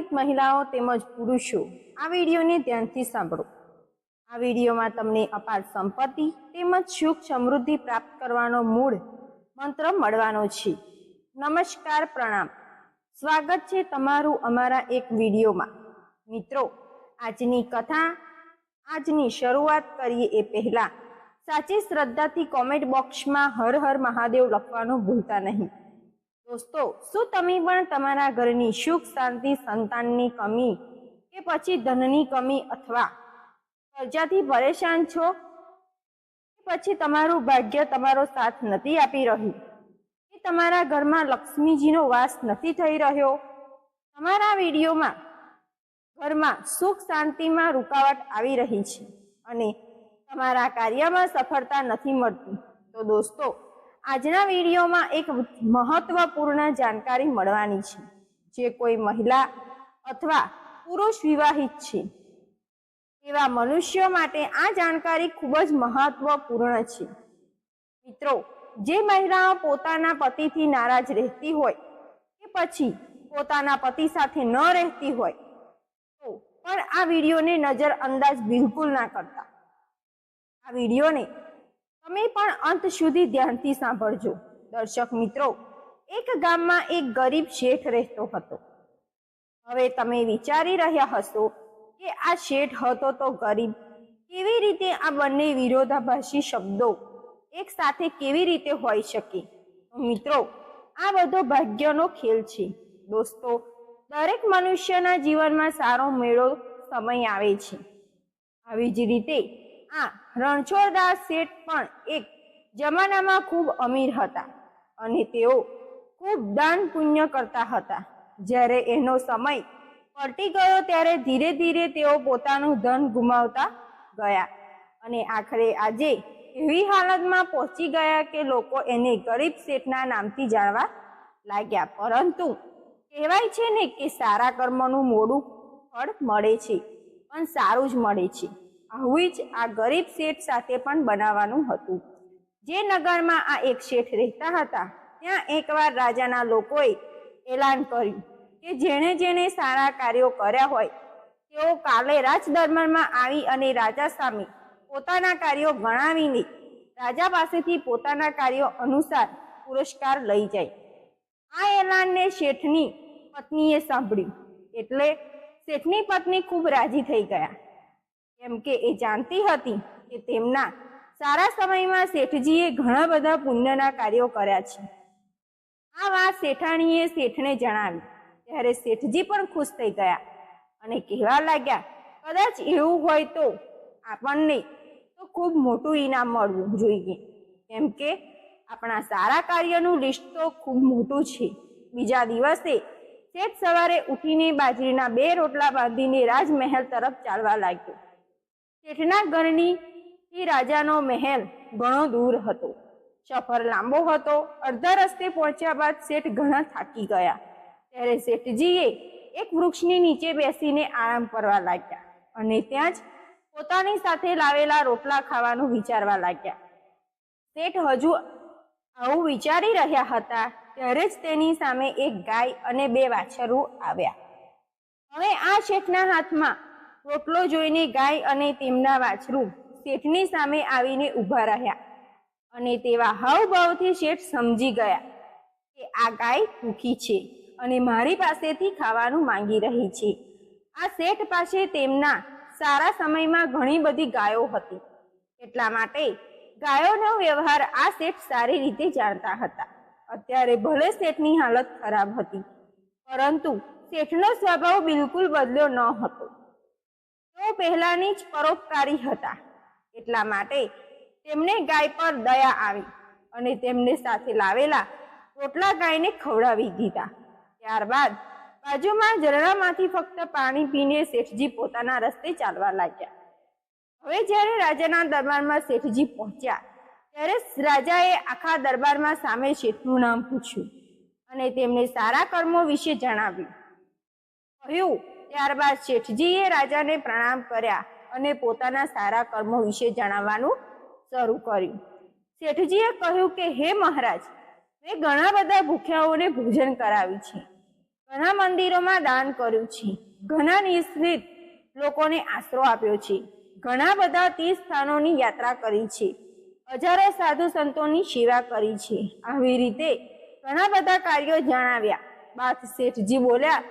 વિવાહિત મહિલાઓ તેમજ પુરુષો, આ વિડીયોને ધ્યાનથી સાંભળો. આ વિડીયોમાં તમને અપાર સંપત્તિ તેમજ સુખ સમૃદ્ધિ પ્રાપ્ત કરવાનો મૂળ મંત્ર મળવાનો છે. નમસ્કાર, પ્રણામ. સ્વાગત છે તમારું અમારા એક વિડીયોમાં. મિત્રો, આજની કથા, આજની શરૂઆત કરીએ એ પહેલાં. સાચી શ્રદ્ધાથી કોમેન્ટ બોક્સમાં હર હર મહાદેવ લખવાનું ભૂલતા નહીં. દોસ્તો, શું તમે પણ તમારા ઘરની સુખ, શાંતિ, સંતાનની કમી કે પછી ધનની કમી અથવા કરજાથી પરેશાન છો? પછી તમારું ભાગ્ય તમારો સાથ નથી આપી રહ્યું? કે તમારા ઘરમાં લક્ષ્મીજીનો વાસ નથી થઈ રહ્યો? તમારા વિડીયોમાં ઘરમાં સુખ, શાંતિમાં રૂકાવટ આવી રહી છે અને તમારા કાર્યમાં સફળતા નથી મળતી. તો દોસ્તો આજના વિડીયોમાં એક મહત્વપૂર્ણ જાણકારી મળવાની છે. જે કોઈ મહિલા અથવા પુરુષ વિવાહિત છે. એવા મનુષ્યો માટે આ જાણકારી ખૂબ જ મહત્વપૂર્ણ છે. મિત્રો, જે મહિલાઓ પોતાના પતિથી નારાજ રહેતી હોય, કે પછી પોતાના પતિ સાથે ન રહેતી હોય, તો પણ આ વિડીયોને નજર અંદાજ બિલકુલ ના કરતા. આ વિડીયોને તમે પણ અંત સુધી ધ્યાનથી સાંભળજો. દર્શક મિત્રો, એક ગામમાં એક ગરીબ શેઠ રહેતો હતો. હવે તમે વિચારી રહ્યા હશો કે આ શેઠ હતો તો ગરીબ કેવી રીતે આ બંને વિરોધાભાસી શબ્દો એક સાથે કેવી રીતે હોઈ શકે? મિત્રો, આ બધો ભાગ્યનો ખેલ છે. દોસ્તો, દરેક મનુષ્યના જીવનમાં સારો મેળો સમય આવે છે. આવી જ રીતે આ રણછોડદાસ શેઠ પણ એક જમાનામાં ખૂબ અમીર હતા અને તેઓ ખૂબ દાન પુણ્ય કરતા હતા. જ્યારે એનો સમય પલટી ગયો ત્યારે ધીરે ધીરે તેઓ પોતાનું ધન ગુમાવતા ગયા અને આખરે આજે એવી હાલતમાં પહોંચી ગયા કે લોકો એને ગરીબ શેઠના નામથી જાણવા લાગ્યા. પરંતુ કહેવાય છે ને કે સારા કર્મનું મોડું ફળ મળે છે, પણ સારું જ મળે છે. આવું જ આ ગરીબ શેઠ સાથે પણ બનાવવાનું હતું. જે નગરમાં આ એક શેઠ રહેતા હતા, ત્યાં એકવાર રાજાના લોકોએ એલાન કર્યું કે જેણે જેણે સારા કાર્યો કર્યા હોય, તેઓ કાલે રાજ દરબારમાં આવી અને રાજા સામે પોતાના કાર્યો ગણાવીને રાજા પાસેથી પોતાના કાર્યો અનુસાર પુરસ્કાર લઈ જાય. આ એલાનને શેઠની પત્નીએ સાંભળ્યું. એટલે શેઠની પત્ની ખૂબ રાજી થઈ ગયા. કેમ કે એ જાણતી હતી કે તેમના સારા સમયમાં શેઠજીએ ઘણા બધા પુણ્યના કાર્યો કર્યા છે. આ વાત શેઠાણીએ શેઠને જણાવી. ત્યારે શેઠજી પણ ખુશ થઈ ગયા અને કહેવા લાગ્યા, કદાચ એવું હોય તો આપણને તો ખૂબ મોટું ઇનામ મળવું જોઈએ. કેમ કે આપણા સારા કાર્યનું લિસ્ટ તો ખૂબ મોટું છે. બીજા દિવસે શેઠ સવારે ઉઠીને બાજરીના બે રોટલા બાંધીને રાજમહેલ તરફ ચાલવા લાગ્યો. શેઠના ઘરની થી રાજાનો મહેલ ઘણો દૂર હતો. સફર લાંબો હતો. અડધા રસ્તે પહોંચ્યા બાદ શેઠ ઘણા થાકી ગયા. ત્યારે શેઠજીએ એક વૃક્ષની નીચે બેસીને આરામ કરવા લાગ્યા અને ત્યાં જ પોતાની સાથે લાવેલા રોટલા ખાવાનું વિચારવા લાગ્યા. શેઠ હજુ આવું વિચારી રહ્યા હતા ત્યારે જ તેની સામે એક ગાય અને બે વાછરું આવ્યા. હવે આ શેઠના હાથમાં રોટલો જોઈને ગાય અને તેમના વાછરું શેઠની સામે આવીને ઊભા રહ્યા અને તેવા હાવભાવથી શેઠ સમજી ગયા કે આ ગાય ભૂખી છે અને મારી પાસેથી ખાવાનું માંગી રહી છે. આ શેઠ પાસે તેમના સારા સમયમાં ઘણી બધી ગાયો હતી. એટલા માટે ગાયોનો વ્યવહાર આ શેઠ સારી રીતે જાણતા હતા. અત્યારે ભલે શેઠની હાલત ખરાબ હતી, પરંતુ શેઠનો સ્વભાવ બિલકુલ બદલ્યો ન હતો. પહેલાની જ પરોપકારી હતા. એટલા માટે તેમને ગાય પર દયા આવી અને તેમને સાથે લાવેલા રોટલા ગાયને ખવડાવી દીધા. ત્યારબાદ બાજુમાં ઝરણામાંથી ફક્ત પાણી પીને શેઠજી પોતાના રસ્તે ચાલવા લાગ્યા. હવે જ્યારે રાજાના દરબારમાં શેઠજી પહોંચ્યા, ત્યારે રાજાએ આખા દરબારમાં સામે શેઠનું નામ પૂછ્યું અને તેમને સારા કર્મો વિશે જણાવ્યું. કહ્યું ત્યારબાદ શેઠજીએ રાજાને પ્રણામ કર્યા અને પોતાના સારા કર્મો વિશે જણાવવાનું શરૂ કર્યું. શેઠજીએ કહ્યું કે, હે મહારાજ, મેં ઘણા બધા ભૂખ્યાઓને ભોજન કરાવ્યું છે. ઘણા મંદિરોમાં દાન કર્યું છે. ઘણા નિશ્ચિત લોકોને આશરો આપ્યો છે. ઘણા બધા તીર્થ સ્થાનોની યાત્રા કરી છે. હજારો સાધુ સંતોની સેવા કરી છે. આવી રીતે ઘણા બધા કાર્યો જણાવ્યા. બાદ શેઠજી બોલ્યા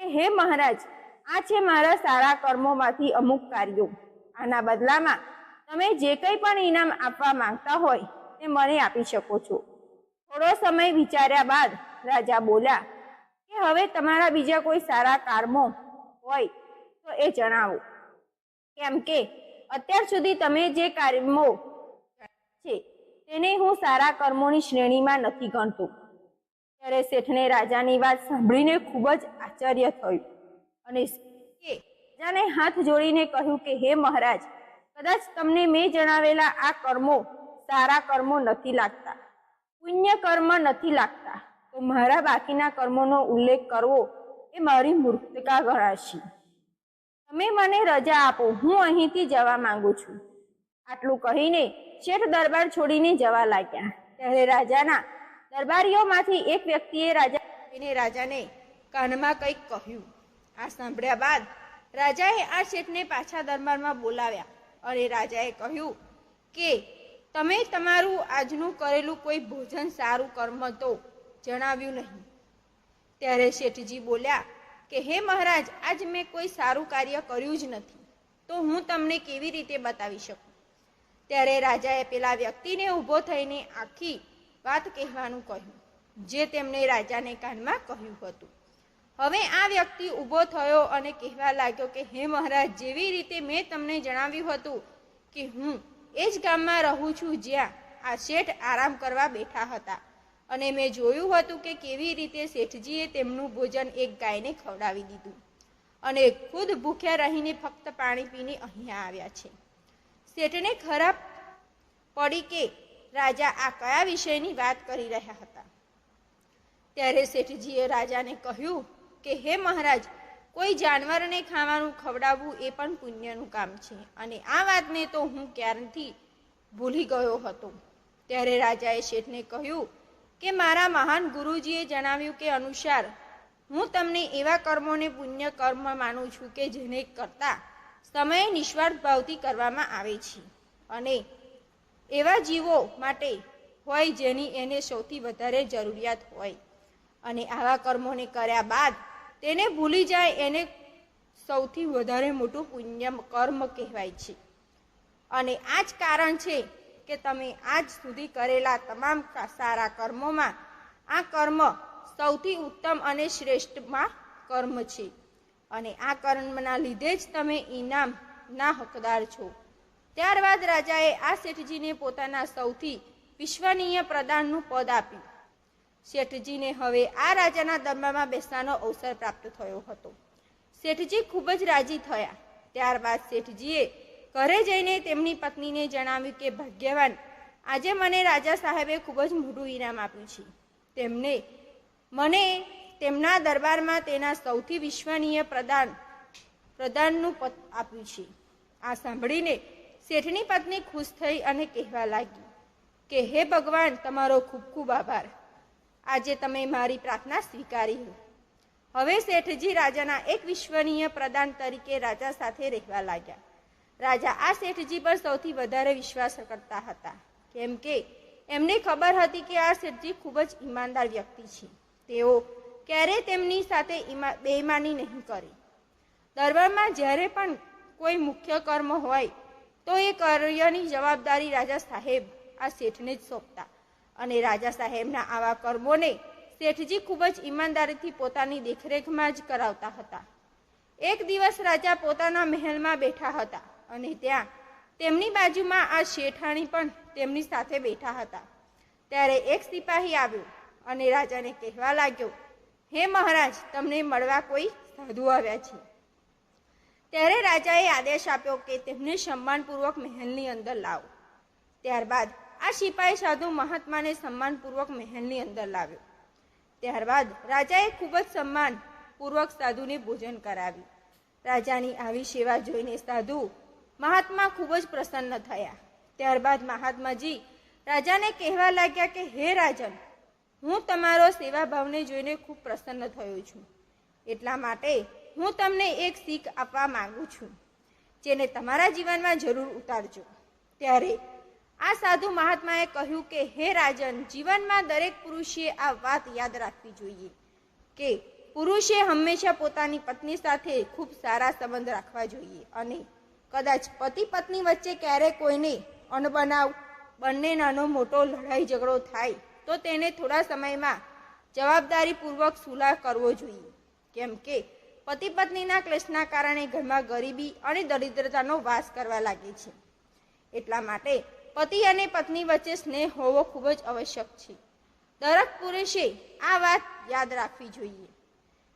હે મહારાજ, આ છે મારા સારા કર્મોમાંથી અમુક કાર્યો. આના બદલામાં તમે જે કંઈ પણ ઇનામ આપવા માંગતા હોય તે મને આપી શકો છો. થોડો સમય વિચાર્યા બાદ રાજા બોલ્યા, કે હવે તમારા બીજા કોઈ સારા કર્મો હોય તો એ જણાવો. કેમ કે અત્યાર સુધી તમે જે કર્મો છે, તેને હું સારા કર્મોની શ્રેણીમાં નથી ગણતો. ત્યારે શેઠને રાજાની વાત સાંભળીને ખૂબ જ આશ્ચર્ય થયું. અને રાજાને હાથ જોડીને કહ્યું કે, હે મહારાજ, કદાચ તમને મેં જણાવેલા આ કર્મો સારા કર્મો નથી લાગતા, પુણ્ય કર્મ નથી લાગતા, તો મારા બાકીના કર્મોનો ઉલ્લેખ કરવો એ મારી મૂર્ખતા ગણાશે. તમે મને રજા આપો, હું અહીંથી જવા માંગુ છું. આટલું કહીને શેઠ દરબાર છોડીને જવા લાગ્યા. ત્યારે રાજાના દરબારીઓમાંથી એક વ્યક્તિએ રાજા રાજાને કાનમાં કંઈક કહ્યું. આ સાંભળ્યા બાદ રાજાએ આ શેઠને પાછા દરબારમાં બોલાવ્યા અને રાજાએ કહ્યું કે, તમે તમારું આજનું કરેલું કોઈ ભોજન સારું કર્મ તો જણાવ્યું નહીં. ત્યારે શેઠજી બોલ્યા કે, હે મહારાજ, આજ મેં કોઈ સારું કાર્ય કર્યું જ નથી, તો હું તમને કેવી રીતે બતાવી શકું? ત્યારે રાજાએ પેલા વ્યક્તિને ઊભો થઈને આખી વાત કહેવાનું કહ્યું, જે તેમણે રાજાને કાનમાં કહ્યું હતું. હવે આ વ્યક્તિ ઊભો થયો અને કહેવા લાગ્યો કે, હે મહારાજ, જેવી રીતે મેં તમને જણાવ્યું હતું કે હું એ જ ગામમાં રહું છું જ્યાં આ શેઠ આરામ કરવા બેઠા હતા અને મેં જોયું હતું કે કેવી રીતે શેઠજીએ તેમનું ભોજન એક ગાયને ખવડાવી દીધું અને ખુદ ભૂખ્યા રહીને ફક્ત પાણી પીને અહીંયા આવ્યા છે. શેઠને ખરાબ પડી કે રાજા આ કયા વિષયની વાત કરી રહ્યા હતા? ત્યારે શેઠજીએ રાજાને કહ્યું કે, હે મહારાજ, કોઈ જાનવરને ખાવાનું ખવડાવવું એ પણ પુણ્યનું કામ છે અને આ વાતને તો હું ક્યારથી ભૂલી ગયો હતો. ત્યારે રાજાએ શેઠને કહ્યું કે, મારા મહાન ગુરુજીએ જણાવ્યું કે અનુસાર, હું તમને એવા કર્મોને પુણ્ય કર્મ માનું છું કે જેને કરતા સમયે નિસ્વાર્થ ભાવથી કરવામાં આવે છે અને એવા જીવો માટે હોય જેની એને સૌથી વધારે જરૂરિયાત હોય. અને આવા કર્મોને કર્યા બાદ તેને ભૂલી જાય એને સૌથી વધારે મોટું પુણ્ય કર્મ કહેવાય છે. અને આ જ કારણ છે કે તમે આજ સુધી કરેલા તમામ સારા કર્મોમાં આ કર્મ સૌથી ઉત્તમ અને શ્રેષ્ઠમાં કર્મ છે. અને આ કર્મના લીધે જ તમે ઇનામના હકદાર છો. ત્યારબાદ રાજાએ આ શેઠજીને પોતાના સૌથી વિશ્વનીય પ્રદાનનું પદ આપ્યું. શેઠજીને હવે આ રાજાના દરબારમાં બેસવાનો અવસર પ્રાપ્ત થયો હતો. શેઠજી ખૂબ જ રાજી થયા. ત્યારબાદ શેઠજીએ ઘરે જઈને તેમની પત્નીને જણાવ્યું કે, ભાગ્યવાન, આજે મને રાજા સાહેબે ખૂબ જ મોટું ઇનામ આપ્યું છે. તેમને, મને તેમના દરબારમાં તેના સૌથી વિશ્વનીય પ્રદાન પ્રદાનનું પદ આપ્યું છે. આ સાંભળીને શેઠની પત્ની ખુશ થઈ અને કહેવા લાગી કે, હે ભગવાન, તમારો ખૂબ ખૂબ આભાર. આજે તમે મારી પ્રાર્થના સ્વીકારી હવે શેઠજી રાજાના એક વિશ્વનીય પ્રદાન તરીકે રાજા સાથે રહેવા લાગ્યા. રાજા આ શેઠજી પર સૌથી વધારે વિશ્વાસ કરતા હતા. કેમ કે, એમને ખબર હતી કે આ શેઠજી ખૂબ જ ઈમાનદાર વ્યક્તિ છે. તેઓ ક્યારેય તેમની સાથે ઈમા, બેઈમાની નહીં કરે. દરબારમાં જ્યારે પણ કોઈ મુખ્ય કર્મ હોય તો એ કાર્યની જવાબદારી રાજા સાહેબ આ શેઠને જ સોંપતા. અને રાજા સાહેબના આવા કર્મોને શેઠજી ખૂબ જ ઈમાનદારીથી પોતાની દેખરેખમાં જ કરાવતા હતા. એક દિવસ રાજા પોતાના મહેલમાં બેઠા હતા અને ત્યાં તેમની બાજુમાં આ શેઠાણી પણ તેમની સાથે બેઠા હતા. ત્યારે એક સિપાહી આવ્યો અને રાજાને કહેવા લાગ્યો, હે મહારાજ, તમને મળવા કોઈ સાધુ આવ્યા છે. ત્યારે રાજાએ આદેશ આપ્યો કે તેમને સન્માનપૂર્વક મહેલની અંદર લાવો. ત્યારબાદ આ સિપાહી સાધુ મહાત્માને સન્માનપૂર્વક મહેલની અંદર લાવ્યો. ત્યારબાદ રાજાએ ખૂબ જ સન્માનપૂર્વક સાધુને ભોજન કરાવ્યું. રાજાની આવી સેવા જોઈને સાધુ મહાત્મા ખૂબ જ પ્રસન્ન થયા. ત્યારબાદ મહાત્માજી રાજાને કહેવા લાગ્યા કે, હે રાજન, હું તમારો સેવાભાવને જોઈને ખૂબ પ્રસન્ન થયો છું. એટલા માટે હું તમને એક શીખ આપવા માંગુ છું, જેને તમારા જીવનમાં જરૂર ઉતારજો. ત્યારે આ સાધુ મહાત્માએ કહ્યું કે, હે રાજન, જીવનમાં દરેક પુરુષે આ વાત યાદ રાખવી જોઈએ કે પુરુષે હંમેશા પોતાની પત્ની સાથે ખૂબ સારા સંબંધ રાખવા જોઈએ અને કદાચ પતિ પત્ની વચ્ચે ક્યારેય કોઈને અણબનાવ, બંને નાનો મોટો લડાઈ ઝઘડો થાય, તો તેને થોડા સમયમાં જવાબદારીપૂર્વક સુલાહ કરવો જોઈએ. કેમ કે પતિ પત્નીના ક્લેશના કારણે ઘરમાં ગરીબી અને દરિદ્રતાનો વાસ કરવા લાગે છે. એટલા માટે પતિ અને પત્ની વચ્ચે સ્નેહ હોવો ખૂબ જ આવશ્યક છે. દરેક પુરુષે આ વાત યાદ રાખવી જોઈએ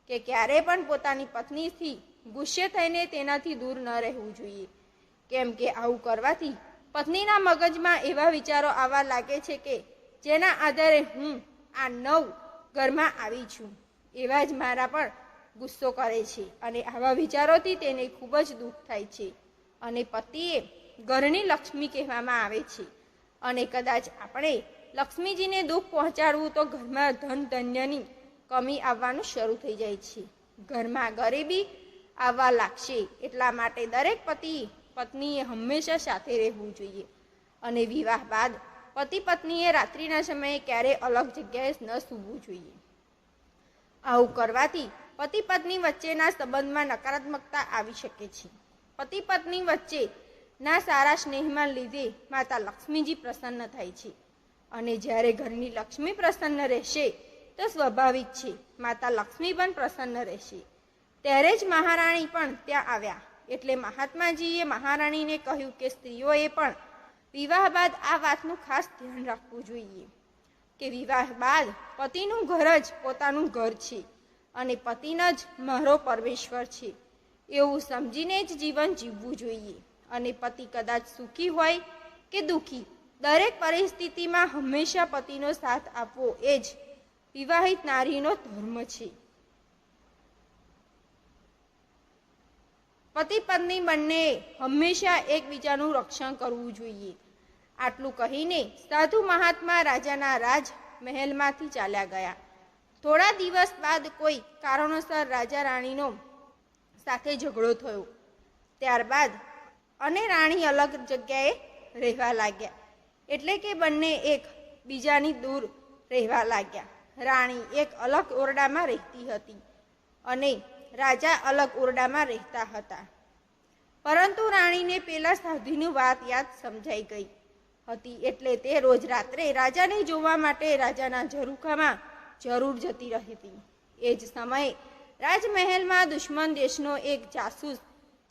કે ક્યારે પણ પોતાની પત્નીથી ગુસ્સે થઈને તેનાથી દૂર ન રહેવું જોઈએ. કેમ કે આવું કરવાથી પત્નીના મગજમાં એવા વિચારો આવવા લાગે છે કે જેના આધારે હું આ નવ ઘરમાં આવી છું. એવા જ મારા પણ ગુસ્સો કરે છે અને આવા વિચારોથી તેને ખૂબ જ દુઃખ થાય છે. અને પતિએ ઘરની લક્ષ્મી કહેવામાં આવે છે. અને કદાચ આપણે લક્ષ્મીજીને દુઃખ પહોંચાડવું તો ઘરમાં ધન ધન્યની કમી આવવાનું શરૂ થઈ જાય છે. ઘરમાં ગરીબી આવવા લાગશે એટલા માટે દરેક પતિ પત્નીએ હંમેશા સાથે રહેવું જોઈએ. અને વિવાહ બાદ પતિ પત્નીએ રાત્રિના સમયે ક્યારેય અલગ જગ્યાએ ન સૂવું જોઈએ. આવું કરવાથી પતિ પત્ની વચ્ચેના સંબંધમાં નકારાત્મકતા આવી શકે છે. પતિ પત્ની વચ્ચે ના સારા સ્નેહમાં લીધે માતા લક્ષ્મીજી પ્રસન્ન થાય છે. અને જ્યારે ઘરની લક્ષ્મી પ્રસન્ન રહેશે, તો સ્વાભાવિક છે, માતા લક્ષ્મી પણ પ્રસન્ન રહેશે. ત્યારે જ મહારાણી પણ ત્યાં આવ્યા. એટલે મહાત્માજીએ મહારાણીને કહ્યું કે સ્ત્રીઓએ પણ વિવાહ બાદ આ વાતનું ખાસ ધ્યાન રાખવું જોઈએ. કે વિવાહ બાદ પતિનું ઘર જ પોતાનું ઘર છે. અને પતિનો જ મારો પરમેશ્વર છે. એવું સમજીને જ જીવન જીવવું જોઈએ. અને પતિ કદાચ સુખી હોય કે દુઃખી, દરેક પરિસ્થિતિમાં હંમેશા પતિનો સાથ આપવો એ જ વિવાહિત નારીનો ધર્મ છે. પતિ પત્ની બંને હંમેશા એકબીજાનું રક્ષણ કરવું જોઈએ. આટલું કહીને સાધુ મહાત્મા રાજાના રાજ મહેલમાંથી ચાલ્યા ગયા. થોડા દિવસ બાદ કોઈ કારણોસર રાજા રાણીનો સાથે ઝઘડો થયો. ત્યારબાદ અને રાણી અલગ જગ્યાએ રહેવા લાગ્યા. એટલે કે બંને એક બીજાની દૂર રહેવા લાગ્યા. રાણી એક અલગ ઓરડામાં રહેતી હતી અને રાજા અલગ ઓરડામાં રહેતા હતા. પરંતુ રાણીને પેલા સાધુની વાત યાદ સમજાઈ ગઈ હતી. એટલે તે રોજ રાત્રે રાજાને જોવા માટે રાજાના ઝરૂખામાં જરૂર જતી રહી હતી એ જ સમયે રાજમહેલમાં દુશ્મન દેશનો એક જાસૂસ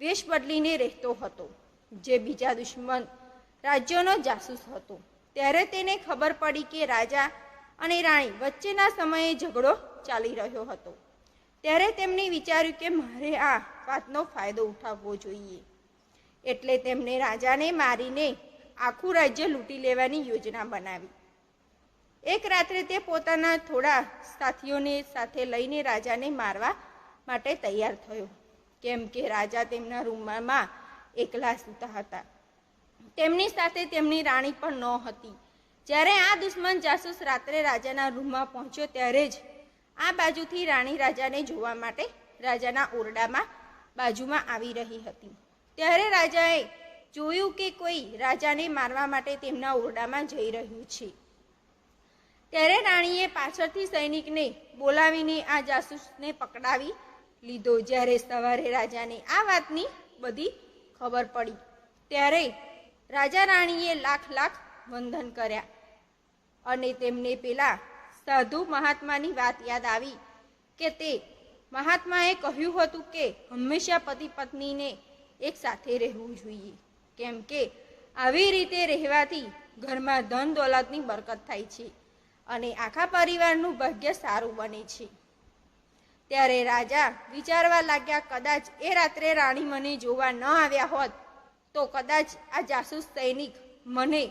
વેશ બદલીને રહેતો હતો, જે બીજા દુશ્મન રાજ્યોનો જાસૂસ હતો. ત્યારે તેને ખબર પડી કે રાજા અને રાણી વચ્ચેના સમયે ઝઘડો ચાલી રહ્યો હતો. ત્યારે તેમણે વિચાર્યું કે મારે આ વાતનો ફાયદો ઉઠાવવો જોઈએ. એટલે તેમણે રાજાને મારીને આખું રાજ્ય લૂંટી લેવાની યોજના બનાવી. એક રાત્રે તે પોતાના થોડા સાથીઓને સાથે લઈને રાજાને મારવા માટે તૈયાર થયો. કેમ કે રાજા તેમના રૂમમાં એકલા સૂતા હતા. તેમની સાથે તેમની રાણી પણ ન હતી. જ્યારે આ દુશ્મન જાસૂસ રાત્રે રાજાના રૂમમાં પહોંચ્યો ત્યારે જ આ બાજુથી રાણી રાજાને જોવા માટે રાજાના ઓરડામાં બાજુમાં આવી રહી હતી. ત્યારે રાજાએ જોયું કે કોઈ રાજાને મારવા માટે તેમના ઓરડામાં જઈ રહ્યું છે. ત્યારે રાણીએ પાછળથી સૈનિકને બોલાવીને આ જાસૂસને પકડાવી લીધો. જ્યારે સવારે રાજાને આ વાતની બધી ખબર પડી, ત્યારે રાજા રાણીએ લાખ લાખ વંદન કર્યા અને તેમને પેલા સાધુ મહાત્માની વાત યાદ આવી કે તે મહાત્માએ કહ્યું હતું કે હંમેશા પતિ પત્નીને એક સાથે રહેવું જોઈએ, કેમ કે આવી રીતે રહેવાથી ઘરમાં ધન દોલતની બરકત થાય છે. અને આખા પરિવારનું ભાગ્ય સારું બને છે. ત્યારે રાજા વિચારવા લાગ્યા, કદાચ એ રાત્રે રાણી મને જોવા ન આવ્યા હોત, તો કદાચ આ જાસૂસ સૈનિક મને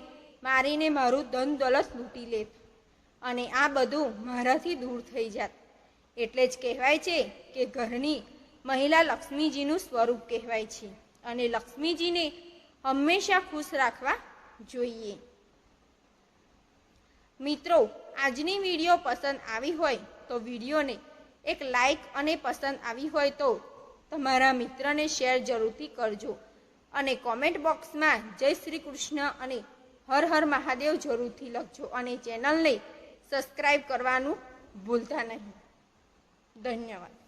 મારીને મારું ધન દોલત લૂંટી લેત અને આ બધું મારાથી દૂર થઈ જાત. એટલે જ કહેવાય છે કે ઘરની મહિલા લક્ષ્મીજીનું સ્વરૂપ કહેવાય છે અને લક્ષ્મીજીને હંમેશા ખુશ રાખવા જોઈએ. મિત્રો આજની વીડિયો પસંદ આવી હોય તો વિડીયોને એક લાઈક અને પસંદ આવી હોય તો તમારા મિત્રને શેર જરૂરથી કરજો. અને કોમેન્ટ બોક્સમાં જય શ્રી કૃષ્ણ અને હર હર મહાદેવ જરૂરથી લખજો અને ચેનલને સબસ્ક્રાઈબ કરવાનું ભૂલતા નહીં. ધન્યવાદ.